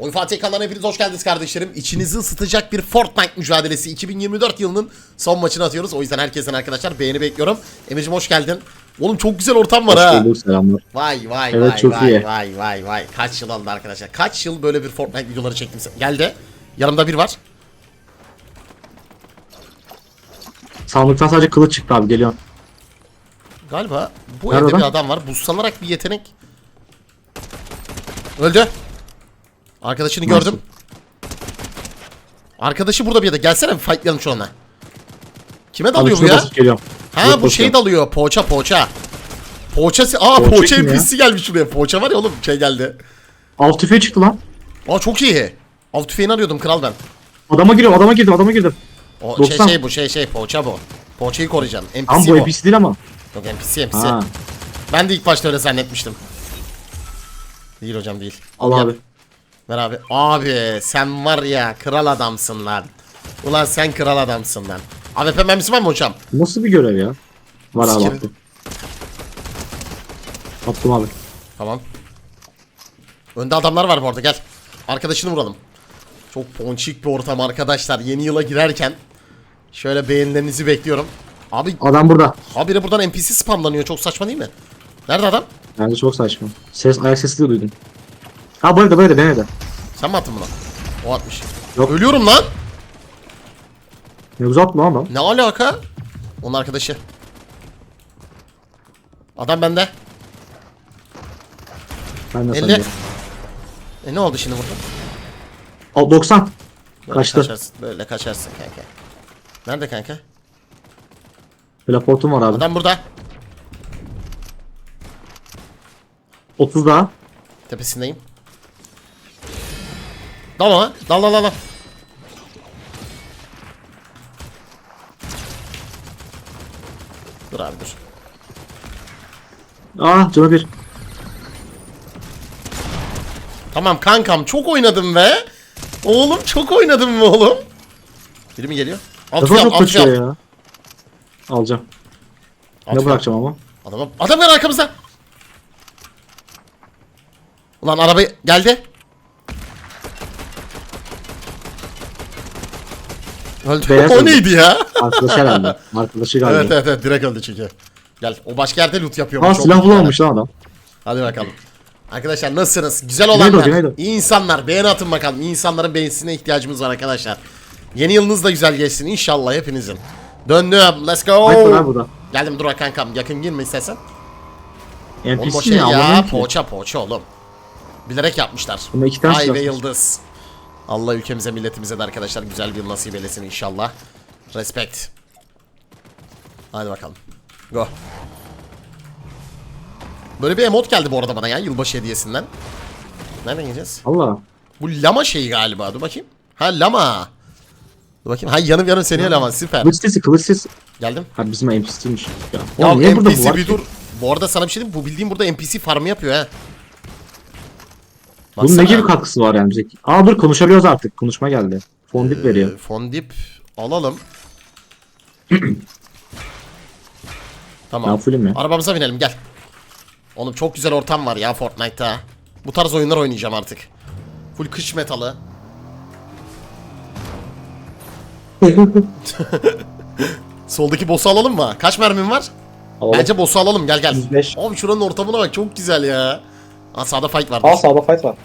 Oyun Fatih kanalına hepiniz hoş geldiniz kardeşlerim. İçinizi ısıtacak bir Fortnite mücadelesi 2024 yılının son maçını atıyoruz. O yüzden herkesten arkadaşlar beğeni bekliyorum. Emir'cim hoş geldin. Oğlum çok güzel ortam var ha. Hoş bulduk selamlar. Vay vay Evet, vay çok vay iyi. vay vay vay. Kaç yıl oldu arkadaşlar? Kaç yıl böyle bir Fortnite videoları çektim? Geldi. Yanımda bir var. Sandıktan sadece kılıç çıktı abi geliyor. Galiba bu Nerede evde bir adam? adam var. Buslanarak bir yetenek. Öldü. Arkadaşını Nasıl? gördüm. Arkadaşı burada bir yerde. Gelsene bir fightlayalım şu anda. Kime dalıyor bu ya? geliyorum. Ha Yok, bu şey dalıyor. Poğaça poğaça. Poğaça si- Aa Poğaça poğaça? NPC gelmiş şuraya. Poğaça var ya oğlum şey geldi. Av tüfeği çıktı lan. Aa çok iyi. Av tüfeğini arıyordum kral ben. Adama giriyorum adama girdim adama girdim. O 90. şey şey bu şey şey poğaça bu. Poğaçayı koruyacaksın. NPC Ama bu bu. NPC değil ama. Yok NPC NPC. Ha. Ben de ilk başta öyle zannetmiştim. Değil hocam değil. Al Gel. abi. Ver abi. Abi sen var ya kral adamsın lan. Ulan sen kral adamsın lan. AWP mermisi var mı hocam? Nasıl bir görev ya? Var abi Sikerim. attım. Attım abi. Tamam. Önde adamlar var bu arada gel. Arkadaşını vuralım. Çok ponçik bir ortam arkadaşlar. Yeni yıla girerken şöyle beğenilerinizi bekliyorum. Abi Adam burada. habire buradan NPC spamlanıyor. Çok saçma değil mi? Nerede adam? Bence çok saçma. Ses ayak sesi de duydum. Ha bu evde bu evde ben evde. Sen mi attın bunu? O atmış. Yok. Ölüyorum lan. Ne uzatma adam. Ne alaka? Onun arkadaşı. Adam bende. Ben de 50. sanıyorum. E ne oldu şimdi burada? Al 90. Böyle Kaçtı. kaçarsın. Böyle kaçarsın kanka. Nerede kanka? Teleportum var abi. Adam burada. 30 daha. Tepesindeyim. Dal ona. Dal dal dal. Dur abi dur. Aa canı bir. Tamam kankam çok oynadım be. Oğlum çok oynadım mı oğlum? Biri mi geliyor? Kafa yap, çok kaçıyor ya. Alacağım. Alt Ne bırakacağım ama? Adama, adam var arkamızda. Ulan araba geldi. Öldü. Beyaz o öldü. neydi ya? Arkadaşı herhalde. Arkadaşı galiba. evet evet evet direkt öldü çünkü. Gel o başka yerde loot yapıyor. Aa silah bulamamış lan adam. Hadi bakalım. Arkadaşlar nasılsınız? Güzel olanlar. Güneydoğu. iyi insanlar. Beğeni atın bakalım. İyi insanların beğenisine ihtiyacımız var arkadaşlar. Yeni yılınız da güzel geçsin inşallah hepinizin. Döndüm. Let's go. Geldim dur kankam. Yakın girme istersen. Oğlum o NPC şey ne ya. ki. Poğaça poğaça oğlum. Bilerek yapmışlar. Bunda iki tane Ay silah ve var. yıldız. Allah ülkemize milletimize de arkadaşlar güzel bir yıl nasip eylesin inşallah. Respect. Hadi bakalım. Go. Böyle bir emot geldi bu arada bana ya yılbaşı hediyesinden. Nereden gideceğiz? Allah. Bu lama şeyi galiba. Dur bakayım. Ha lama. Dur bakayım. Ha yanım yanım seni lama süper. Kılıç sesi kılıç sesi. Geldim. Ha bizim NPC'ymiş. Ya, Ya burada bu NPC bir dur. Bu arada sana bir şey diyeyim? Bu bildiğim burada NPC farmı yapıyor ha. Bunun ne gibi katkısı var yani? Aa dur konuşabiliyoruz artık. Konuşma geldi. Fondip veriyor. Ee, Fondip alalım. tamam. Ben fullüm ya. Arabamıza binelim gel. Oğlum çok güzel ortam var ya Fortnite'ta. Bu tarz oyunlar oynayacağım artık. Full kış metalı. Soldaki boss'u alalım mı? Kaç mermin var? Alalım. Bence boss'u alalım gel gel. 105. Oğlum şuranın ortamına bak çok güzel ya. Aa sağda fight var. Aa sağda fight var.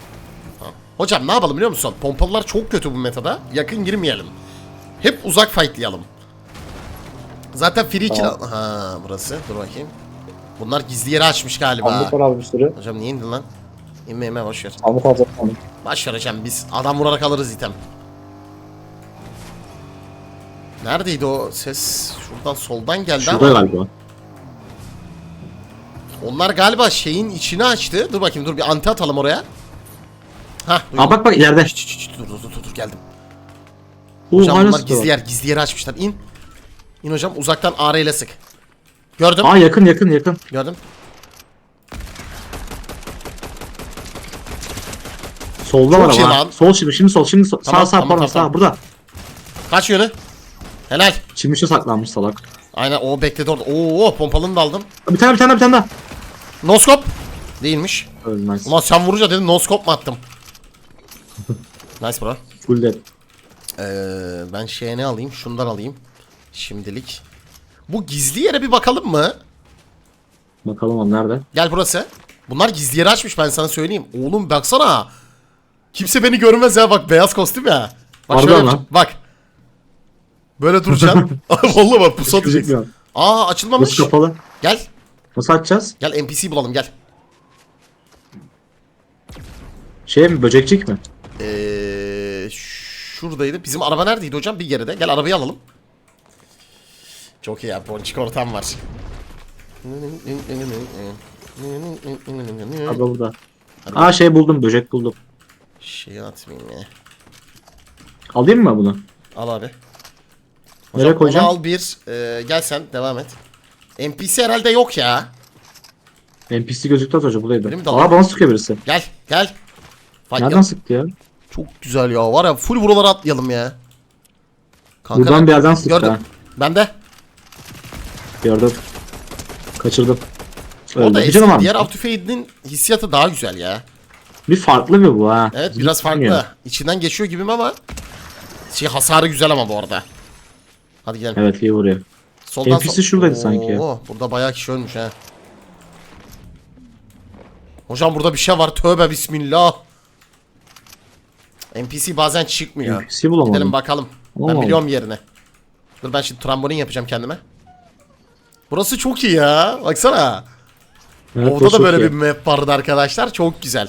Hocam ne yapalım biliyor musun? Pompalılar çok kötü bu metada. Yakın girmeyelim. Hep uzak fightlayalım. Zaten free kill... Tamam. Ha burası. Dur bakayım. Bunlar gizli yeri açmış galiba. Sandık var abi bir sürü. Hocam niye indin lan? İnme inme boş ver. Sandık alacak sandık. Boş ver hocam biz adam vurarak alırız item. Neredeydi o ses? Şuradan soldan geldi Şurada ama. galiba. Onlar galiba şeyin içini açtı. Dur bakayım dur bir anti atalım oraya. Hah. Aa bak bak ileride. Şşş, şşş, dur dur dur dur geldim. Oo, Hocam bunlar gizli yer, gizli yeri açmışlar. İn. İn hocam uzaktan AR ile sık. Gördüm. Aa yakın yakın yakın. Gördüm. Solda Çok var ama. lan. Sol şimdi şimdi sol şimdi sol. Tamam, sağ sağ tamam, pardon tamam, sağ tamam. burada. Kaç yönü? Helal. Çimişe saklanmış salak. Aynen o bekledi orada. Oo pompalını da aldım. Bir tane bir tane bir tane daha. Noskop. Değilmiş. Ölmez. Ulan sen vurunca dedim noskop mu attım? Nice bro. Full dead. Ee, ben şeye ne alayım? Şundan alayım. Şimdilik. Bu gizli yere bir bakalım mı? Bakalım abi nerede? Gel burası. Bunlar gizli yeri açmış ben sana söyleyeyim. Oğlum baksana. Kimse beni görmez ya bak beyaz kostüm ya. Bak Harbiden şöyle lan. yapacağım. Bak. Böyle duracaksın. Vallahi bak gözükmüyor. atacaksın. Aa açılmamış. Nasıl kapalı? Gel. Nasıl açacağız? Gel NPC bulalım gel. Şey mi böcekçik mi? Ee, şuradaydı. Bizim araba neredeydi hocam? Bir geride. Gel arabayı alalım. Çok iyi ya. Ponçik ortam var. Abi burada. Aa şey buldum böcek buldum. Şey atmayayım ya. Alayım mı bunu? Al abi. Nereye onu koyacağım? al bir. Ee, gel sen devam et. NPC herhalde yok ya. NPC gözüktü az önce buradaydı. Benim de alayım. Aa bana sıkıyor birisi. Gel gel. Bak Nereden ya, sıktı ya? çok güzel ya. Var ya full buralara atlayalım ya. Kanka, Buradan bir yerden sıktı Gördüm. ha. Ben de. Gördüm. Kaçırdım. Orada Öldü. Bir eski canım var. diğer av tüfeğinin hissiyatı daha güzel ya. Bir farklı bir bu ha. Evet biraz farklı. İçinden geçiyor gibim ama şey hasarı güzel ama bu arada. Hadi gidelim. Evet iyi vuruyor. Soldan NPC şuradaydı sanki. Oo, burada bayağı kişi ölmüş ha. Hocam burada bir şey var. Tövbe bismillah. NPC bazen çıkmıyor. NPC bulamadım. Gidelim bakalım. Ben biliyorum yerini. Dur ben şimdi trambolin yapacağım kendime. Burası çok iyi ya. Baksana. Evet, Orada da böyle bir map vardı arkadaşlar. Çok güzel.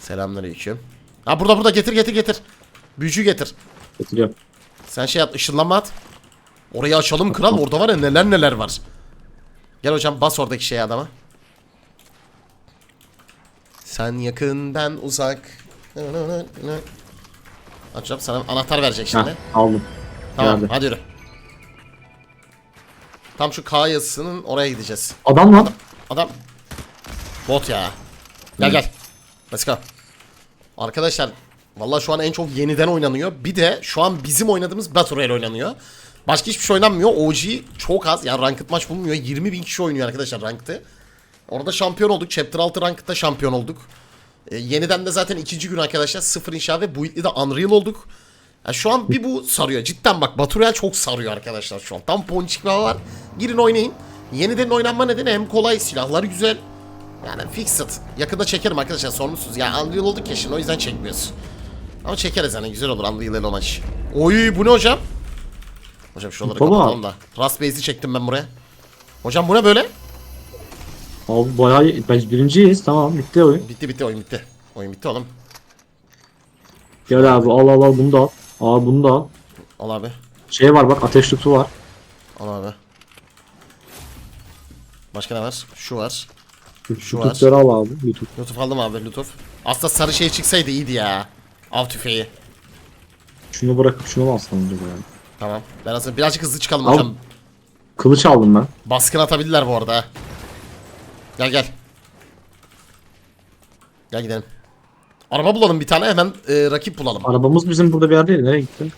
Selamünaleyküm. Ha burada burada getir getir getir. Büyücü getir. Getiriyorum. Sen şey at ışınlanma at. Orayı açalım kral. Orada var ya neler neler var. Gel hocam bas oradaki şeye adama. Sen yakın ben uzak. Hocam sana anahtar verecek şimdi. Heh, aldım. tamam geldi. hadi yürü. Tam şu K yazısının oraya gideceğiz. Adam lan. Adam bot ya. Gel gel. Let's go. Arkadaşlar vallahi şu an en çok yeniden oynanıyor. Bir de şu an bizim oynadığımız Battle Royale oynanıyor. Başka hiçbir şey oynanmıyor. OG çok az. Yani ranked maç bulunmuyor. 20 bin kişi oynuyor arkadaşlar ranked'ı. Orada şampiyon olduk. Chapter 6 ranked'da şampiyon olduk. E, yeniden de zaten ikinci gün arkadaşlar sıfır inşa ve build'li de Unreal olduk. Ya şu an bir bu sarıyor. Cidden bak Royale çok sarıyor arkadaşlar şu an. Tam ponçik var. Girin oynayın. Yeniden oynanma nedeni hem kolay silahları güzel. Yani fixed. Yakında çekerim arkadaşlar sormuşsunuz. Ya Unreal olduk ya şimdi o yüzden çekmiyoruz. Ama çekeriz hani güzel olur Unreal ile maç. Oy bu ne hocam? Hocam şuraları Baba. kapatalım da. Rust çektim ben buraya. Hocam bu ne böyle? Abi bayağı iyi. Ben birinciyiz. Tamam bitti oyun. Bitti bitti oyun bitti. Oyun bitti oğlum. Gel abi al al al bunu da al. Al bunu da al. Al abi. Şey var bak ateş tutu var. Al abi. Başka ne var? Şu var. Şu var. tutları al abi. YouTube. Lütuf aldım abi lütuf. Aslında sarı şey çıksaydı iyiydi ya. Av tüfeği. Şunu bırakıp şunu mu alsam acaba yani? Tamam. Ben aslında birazcık hızlı çıkalım Al. hocam. Kılıç aldım ben. Baskın atabilirler bu arada. ha. Gel gel. Gel gidelim. Araba bulalım bir tane hemen e, rakip bulalım. Arabamız bizim burada bir yerdeydi. Nereye gitti?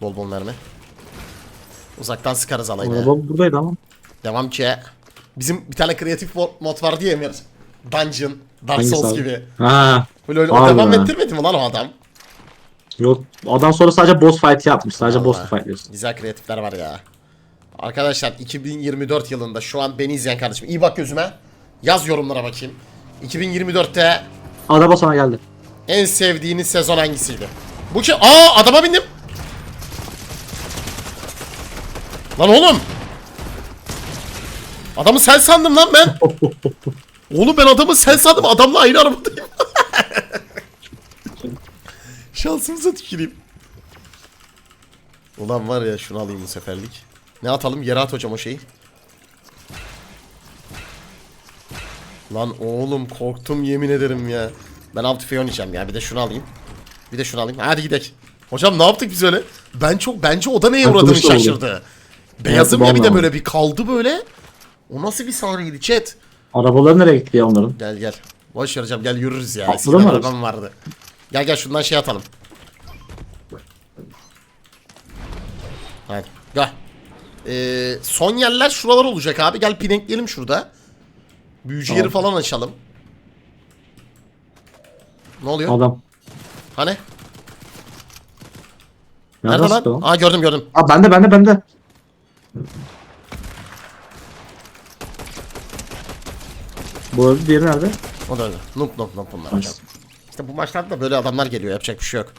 Bol bol mermi. Uzaktan sıkarız alayını. Araba buradaydı ama. Devam ki. Bizim bir tane kreatif mod- mod vardı ya Emir. Dungeon, Dark Hangisi Souls abi? gibi. Ha. Böyle öyle o devam ettirmedi mi lan o adam? Yok. Adam sonra sadece boss fight yapmış. Sadece boss Vallahi. fightlıyorsun. Güzel kreatifler var ya. Arkadaşlar 2024 yılında şu an beni izleyen kardeşim iyi bak gözüme. Yaz yorumlara bakayım. 2024'te Araba sana geldi. en sevdiğiniz sezon hangisiydi? Bu ki aa adama bindim. Lan oğlum. Adamı sen sandım lan ben. Oğlum ben adamı sen sandım. Adamla aynı arabadayım. Şansımıza tüküreyim. Ulan var ya şunu alayım bu seferlik. Ne atalım? Yere at hocam o şeyi. Lan oğlum korktum yemin ederim ya. Ben av tüfeği oynayacağım ya. Bir de şunu alayım. Bir de şunu alayım. Hadi gidelim. Hocam ne yaptık biz öyle? Ben çok bence o da neye uğradığını şaşırdı. Beyazım ya bir de böyle bir kaldı böyle. O nasıl bir sahneydi chat? Arabaları nereye gitti ya onların? Gel gel. Boş ver hocam gel yürürüz ya. Atladı mı arabam vardı. Gel gel şundan şey atalım. Hadi gel. Ee, son yerler şuralar olacak abi. Gel pinenkleyelim şurada. Büyücü Tamam. yeri falan açalım. Ne oluyor? Adam. Hani? Nerede lan? o? Aa gördüm gördüm. Aa bende bende bende. Bu öldü diğeri nerede? O da öyle. Noob noob noob bunlar hocam. İşte bu maçlarda da böyle adamlar geliyor. Yapacak bir şey yok.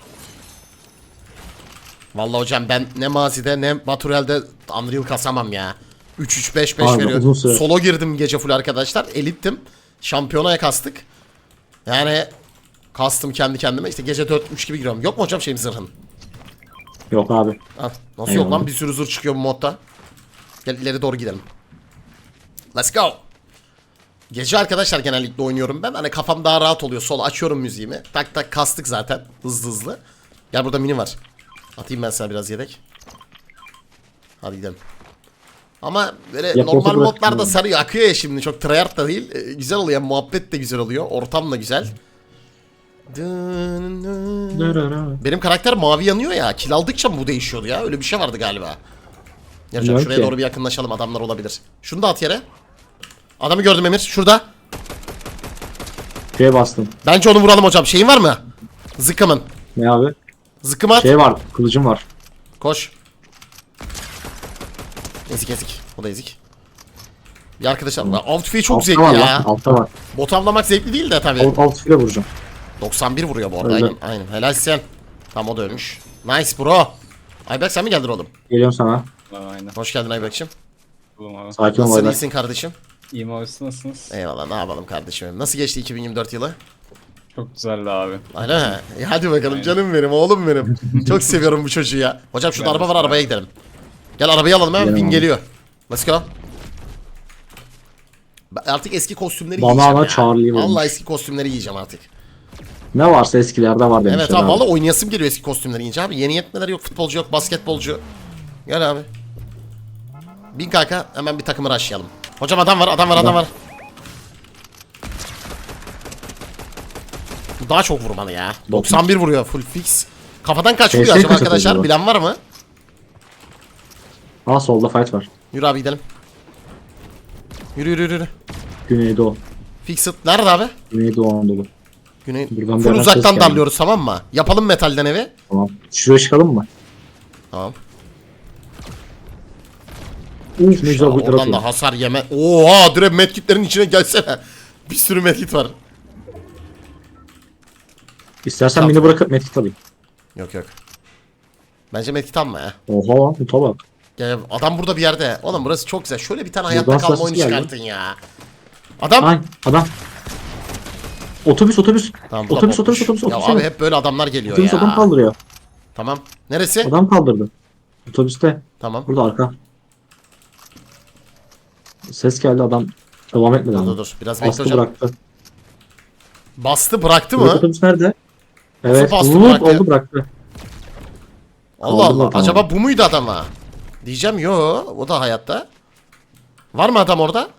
Vallahi hocam ben ne mazide ne Baturel'de Unreal kasamam ya. 3-3-5-5 Abi, veriyor. Solo girdim gece full arkadaşlar. Elittim. Şampiyonaya kastık. Yani kastım kendi kendime. İşte gece 4-3 gibi giriyorum. Yok mu hocam şeyim zırhın? Yok abi. Ha, nasıl yok Eyvallah. lan? Bir sürü zırh çıkıyor bu modda. Gel ileri doğru gidelim. Let's go. Gece arkadaşlar genellikle oynuyorum ben. Hani kafam daha rahat oluyor. Sol açıyorum müziğimi. Tak tak kastık zaten. Hızlı hızlı. Gel burada mini var. Atayım ben sana biraz yedek. Hadi gidelim. Ama böyle Yapı normal modlarda sarıyor akıyor ya şimdi. Çok tryhard da değil. Ee, güzel oluyor. Muhabbet de güzel oluyor. Ortam da güzel. Benim karakter mavi yanıyor ya. Kil aldıkça mı bu değişiyordu ya? Öyle bir şey vardı galiba. Yarıcan şuraya doğru bir yakınlaşalım. Adamlar olabilir. Şunu da at yere. Adamı gördüm Emir. Şurada. Şeye bastım. Bence onu vuralım hocam. Şeyin var mı? Zıkkımın. Ne abi? Zıkkım at. Şey var. Kılıcım var. Koş. Ezik ezik. O da ezik. Bir arkadaşlar. Alt tüfeği çok Altta zevkli var ya. lan. Altta var. Bot avlamak zevkli değil de tabii. Alt, alt file vuracağım. 91 vuruyor bu arada. Öyle. Aynen. Aynen. Helal sen. Tamam o da ölmüş. Nice bro. Ayberk sen mi geldin oğlum? Geliyorum sana. Aynen. Hoş geldin Ayberk'cim. Sakin ol Nasılsın baylar. iyisin kardeşim? İyi mi abi, siz nasılsınız? Eyvallah ne yapalım kardeşim. Nasıl geçti 2024 yılı? Çok güzeldi abi. Mi? E hadi bakalım canım benim oğlum benim. Çok seviyorum bu çocuğu ya. Hocam şurada Ben de araba var arabaya gidelim. Gel arabayı alalım hemen Gidelim bin abi. geliyor. Let's go. Ben artık eski kostümleri Bana giyeceğim ama ya. Vallahi eski kostümleri giyeceğim artık. Ne varsa eskilerde var demişler Evet abi valla oynayasım geliyor eski kostümleri giyince abi. Yeni yetmeler yok futbolcu yok basketbolcu. Gel abi. Bin kanka hemen bir takımı rushlayalım. Hocam adam var adam var adam var. Bu daha çok vurmalı ya. 91 vuruyor full fix. Kafadan kaç vuruyor acaba kaç arkadaşlar? atıyor? Bilen var mı? Aa solda fight var. Yürü abi gidelim. Yürü yürü yürü, yürü. Güneydoğu. Fixit nerede abi? Güneydoğu Anadolu. Güney. Buradan bir Full uzaktan geldi. darlıyoruz tamam mı? Yapalım metalden evi. Tamam. Şuraya çıkalım mı? Tamam. Uf Aa, bu oradan da hasar yeme. Oha direkt medkitlerin içine gelsene. Bir sürü medkit var. İstersen Tamam. beni bırakıp medkit alayım. Yok yok. Bence medkit alma ya. Oha lan bu tabak. Gel, adam burada bir yerde. Oğlum burası çok güzel. Şöyle bir tane hayatta Buradan kalma sessiz oyunu geldi. çıkartın ya. Adam. Ay adam. Otobüs otobüs. Tamam, bu da otobüs, botmuş. otobüs otobüs Ya otobüs. abi hep böyle adamlar geliyor Otobüs ya. adam kaldırıyor. Tamam. Neresi? Adam kaldırdı. Otobüste. Tamam. Burada arka. Ses geldi adam. Devam etmedi Dur ama. dur dur. Biraz bekle Bastı hocam. bıraktı. Bastı bıraktı mı? otobüs nerede? Evet. bastı, Vup bıraktı? oldu bıraktı. Allah Allah. tamam. Acaba bu muydu adam ha? Diyeceğim yo. O da hayatta. Var mı adam orada?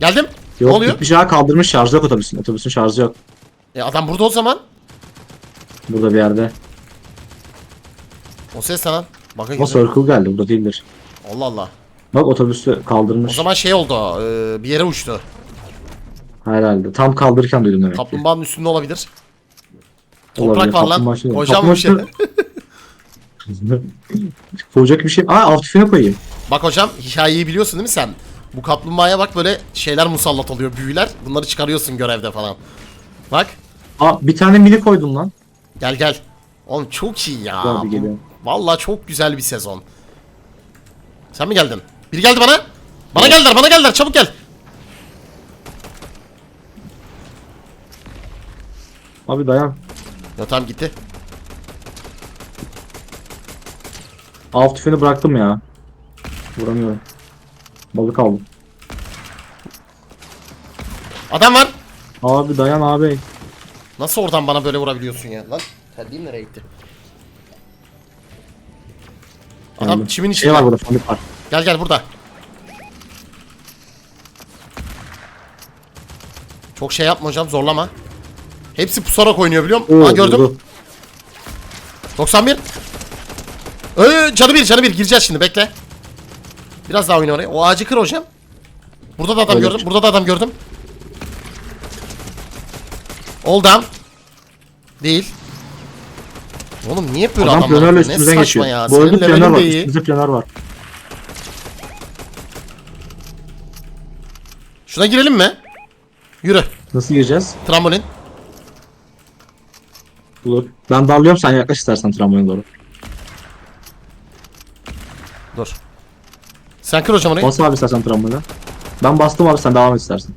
Geldim. Yok ne oluyor? gitmiş ha kaldırmış şarjı yok otobüsün. Otobüsün şarjı yok. E, adam burada o zaman. Burada bir yerde. O ses lan. Bakın Ama circle geldi burada değildir. Allah Allah. Bak otobüsü O kaldırmış. zaman şey oldu. e, bir yere uçtu. Herhalde. Tam kaldırırken duydum demek ki. Kaplumbağanın üstünde olabilir. Toprak Olabilir, var lan. kaplumbağa şey- Hocam bu şey. Koyacak bir şey. Aa av tüfeğine koyayım. Bak hocam hikayeyi biliyorsun değil mi sen? Bu kaplumbağaya bak böyle şeyler musallat oluyor büyüler. Bunları çıkarıyorsun görevde falan. Bak Aa bir tane mini koydum lan. gel gel. Oğlum çok iyi ya. Geliyorum. Vallahi çok güzel bir sezon. Sen mi geldin? Biri geldi bana. Bana geldiler bana geldiler çabuk gel. Abi dayan. Ya tamam gitti. Av tüfeğini bıraktım ya. Vuramıyorum. Balık aldım. Adam var. Abi dayan abi. Nasıl oradan bana böyle vurabiliyorsun ya? Lan terbiğim nereye gitti? Adam Geldim. çimin Şey var içinde. burada fındık var. Gel gel burada. Çok şey yapma hocam zorlama. Hepsi pusarak oynuyor biliyor musun? Oo, Ha gördüm. vurdu. 91. Ee, canı bir canı bir gireceğiz şimdi bekle. Biraz daha oyna oraya. O ağacı kır hocam. Burada da adam Öyle. gördüm. Burada da adam gördüm. All down. Değil. Oğlum niye böyle Adam adamlar? Ne saçma geçiyor. ya. Bu Senin levelin de iyi. Üstümüzde planör var. Şuna girelim mi? Yürü. Nasıl gireceğiz? Trambolin. Olur. Ben darlıyorum sen yaklaş istersen tramvayına doğru. Dur. Sen kır hocam orayı. Bas abi istersen tramvayına. Ben bastım abi sen devam et istersen.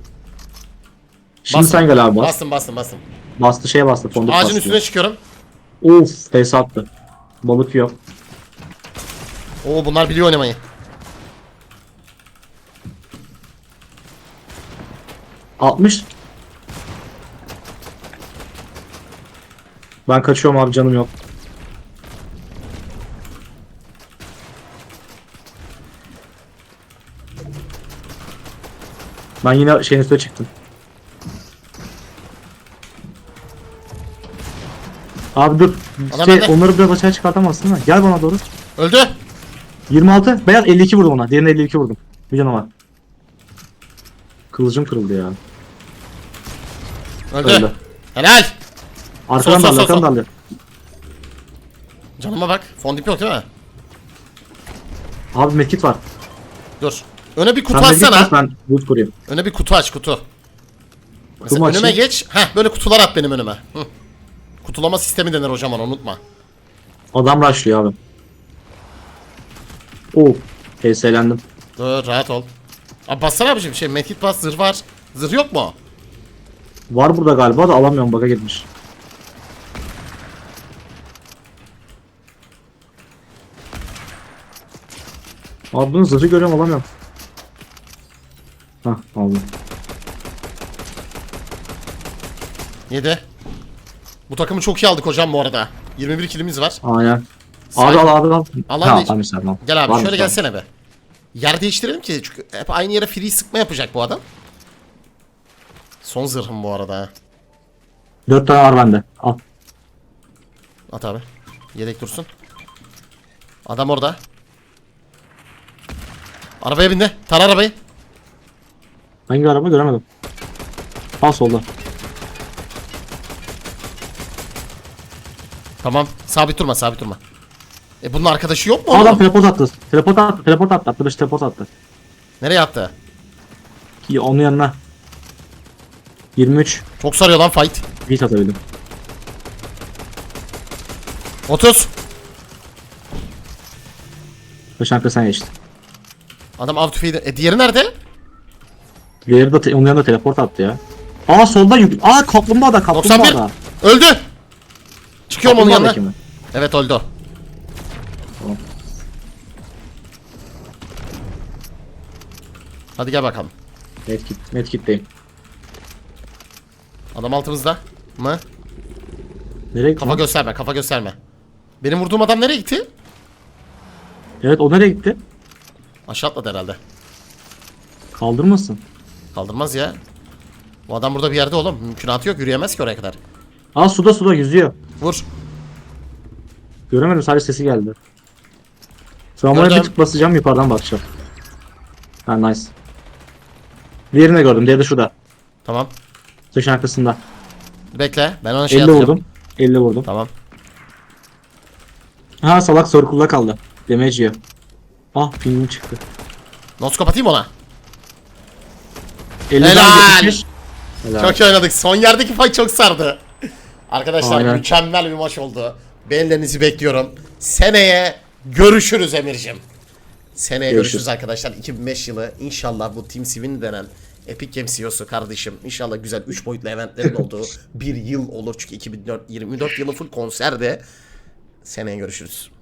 Şimdi Bastım. sen gel abi bas. Bastım bastım bastım. Bastı şeye bastı. Fondip Ağacın bastı. üstüne çıkıyorum. Uf face attı. Balık yok. Oo bunlar biliyor oynamayı. Altmış. Ben kaçıyorum abi canım yok. Ben yine şeyin üstüne çıktım. Abi dur. Adam Şey, onları biraz aşağı çıkartamazsın ha. Gel bana doğru. Öldü. 26. Beyaz 52 vurdum ona. Diğerine 52 vurdum. Bir canı var. Kılıcım kırıldı ya. Öldü. Öyle. Helal. Arkadan Sol, sol, darlı, sol, arkadan sol. Canıma bak. Fondip yok değil mi? Abi medkit var. Dur. Öne bir kutu Sen medkit açsana. aç, ben loot kurayım. Öne bir kutu aç kutu. Mesela önüme açayım? geç. Heh böyle kutular at benim önüme. Hı. Kutulama sistemi denir hocam onu unutma. Adam rushlıyor abi. Oo. HS'lendim. Dur rahat ol. Abi bassana abicim şey medkit bas zırh var. Zırh yok mu? Var burada galiba da alamıyorum bug'a gitmiş. Abi bunun zırhı görüyorum alamıyorum. Hah aldım. 7. Bu takımı çok iyi aldık hocam bu arada. 21 kilimiz var. Aynen. Abi al abi al. Al, Ha, al, hiç- tamam sen al. Gel abi Var mı şöyle sen? gelsene be. Yer değiştirelim ki çünkü hep aynı yere free sıkma yapacak bu adam. Son zırhım bu arada. Dört tane var bende. Al. At abi. Yedek dursun. Adam orada. Arabaya bindi. Tar arabayı. Hangi araba göremedim. Al solda. Tamam. Sabit durma, sabit durma. E bunun arkadaşı yok mu? Aa, Adam oğlum? teleport attı. Teleport attı. Teleport attı. Arkadaş teleport attı. Nereye attı? İyi onun yanına. 23 Çok sarıyor lan fight. beat atabildim. 30. Başan sen geçti. Adam av tüfeği de... E diğeri nerede? Diğeri de te- onun yanında teleport attı ya. Aa solda yük. Aa kaplumbağa da kaplumbağa 91. da. Öldü. Çıkıyorum onun yanına. Kaplumbağa da kimi? Evet öldü o. Tamam. Hadi gel bakalım. Medkit, medkit'teyim. Adam altımızda mı? Nereye gitti? Kafa lan? gösterme, kafa gösterme. Benim vurduğum adam nereye gitti? Evet o nereye gitti? Aşağı atladı herhalde. Kaldırmasın. Kaldırmaz ya. Bu adam burada bir yerde oğlum. Mümkünatı yok. Yürüyemez ki oraya kadar. Aa suda suda yüzüyor. Vur. Göremedim sadece sesi geldi. Tramvaya bir Gördüm. tık basacağım yukarıdan bakacağım. Ha nice. Diğerini de gördüm. Diğeri de şurada. Tamam. Taşın arkasında. Bekle. Ben ona şey 50 atacağım. vurdum. 50 vurdum. Tamam. Ha salak circle'da kaldı. Damage yiyor. Ah pingim çıktı. Noskop atayım ona. 50 Helal! Çok iyi oynadık. Son yerdeki fight çok sardı. Arkadaşlar Aynen. mükemmel bir maç oldu. Beğenilerinizi bekliyorum. Seneye görüşürüz Emir'cim. Seneye görüşürüz. Görüşürüz. arkadaşlar. 2005 yılı inşallah bu Team Swin denen Epic Games CEO'su kardeşim. İnşallah güzel 3 boyutlu eventlerin olduğu bir yıl olur. Çünkü 2024 24 yılı full konserde. Seneye görüşürüz.